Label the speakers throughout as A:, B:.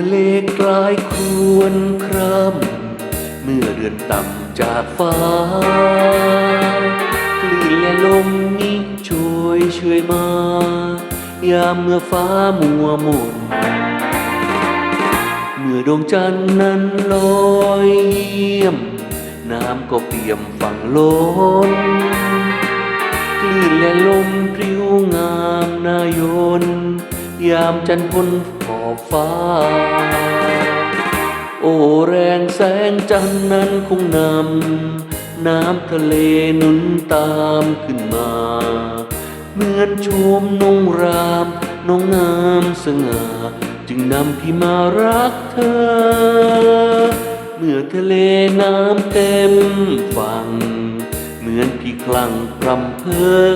A: ทะเลกลายควรครามเมื่อเดือนต่ำจากฟ้าคลื่นและลมนี้ช่วยช่วยมา ยามเมื่อฟ้ามัวหมนเมื่อดวงจันทร์นั้นลอยเยี่ยม น้ำก็เปี่ยมฝั่งล้นคลื่นและลมพริ้วงามนายน ยามจันทร์พ้นฝน อบฟ้า โอ้แรงแสงจันทร์นั้นคงนำน้ำทะเลนุนตามขึ้นมา เหมือนชมนงรามนองงามสง่าจึงนำพี่มารักเธอ เมื่อทะเลน้ำเต็มฝั่ง เหมือนพี่คลั่งพรำเพอ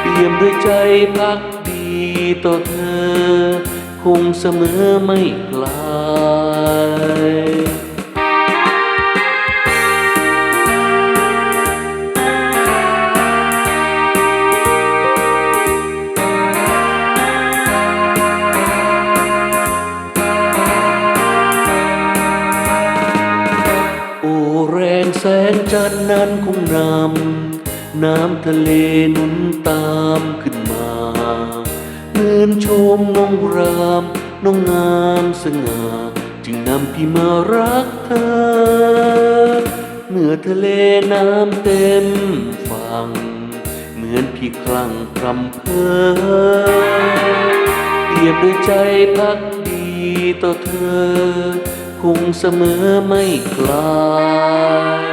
A: เปี่ยมด้วยใจพักดี ต่อเธอ คงเสมอไม่คลโอ้แรงแสงจันทร์นั้นคงนำน้ำทะเลนุนตามขึ้นมา นชมน้องรามน้องงามสง่าจึงนำพี่มารักเธอเมื่อทะเลน้ำเต็มฝั่งเหมือนพี่คลั่งพรำเพอเปรียบด้วยใจพักดีต่อเธอ คงเสมอไม่คลาย